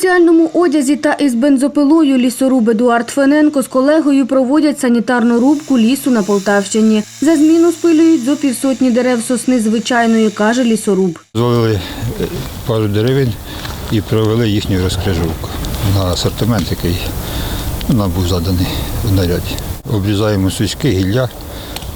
спеціальному одязі та із бензопилою лісоруб Едуард Фененко з колегою проводять санітарну рубку лісу на Полтавщині. За зміну спилюють зо півсотні дерев сосни звичайної, каже лісоруб. Звалили е, пару деревин і провели їхню розкрижовку на асортимент, який ну, нам був заданий в наряді. Обрізаємо сучки, гілля,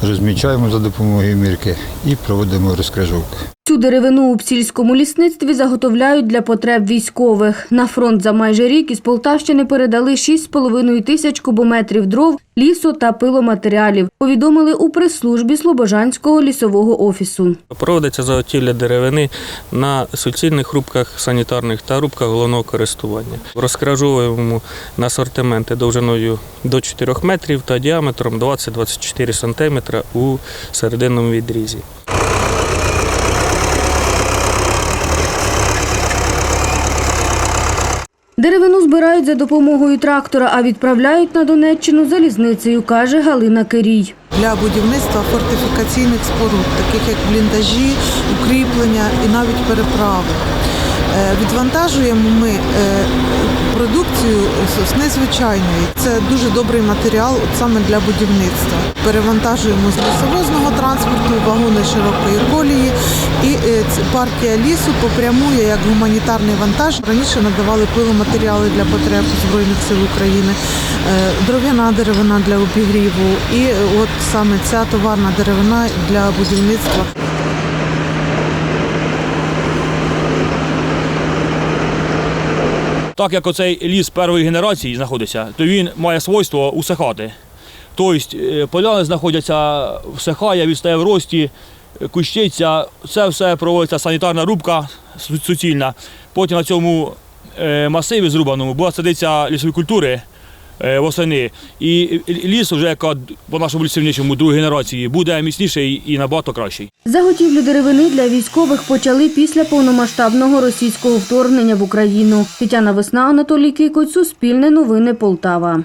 розмічаємо за допомогою мірки і проводимо розкрижовку. Цю деревину у псільському лісництві заготовляють для потреб військових. На фронт за майже рік із Полтавщини передали 6,5 тисяч кубометрів дров, лісу та пиломатеріалів. Повідомили у прес-службі Слобожанського лісового офісу. Проводиться заготівля деревини на суцільних рубках санітарних та рубках головного користування. Розкражовуємо на асортименти довжиною до 4 метрів та діаметром 20-24 см у серединному відрізі. Деревину збирають за допомогою трактора, а відправляють на Донеччину залізницею, каже Галина Кирій. для будівництва фортифікаційних споруд, таких як бліндажі, укріплення і навіть переправи. Е, Відвантажуємо ми е, продукцію сосни звичайної. Це дуже добрий матеріал от саме для будівництва. Перевантажуємо з лісовозного транспорту, вагони широкої колії, і е, партія лісу попрямує як гуманітарний вантаж. Раніше надавали пиломатеріали для потреб Збройних сил України, дров'яна деревина для обігріву, і от саме ця товарна деревина для будівництва. Так як оцей ліс першої генерації знаходиться, то він має свойство усихати. Тобто поляни знаходяться, всихає, відстає в рості, кущиться, це все проводиться санітарна рубка суцільна. Потім на цьому е, масиві зрубаному була садитися лісові культури восени. І ліс, вже яка по нашому лісівничому другій генерації, буде міцніший і набагато кращий. Заготівлю деревини для військових почали після повномасштабного російського вторгнення в Україну. Тетяна Весна, Анатолій Кикоць, Суспільне новини Полтава.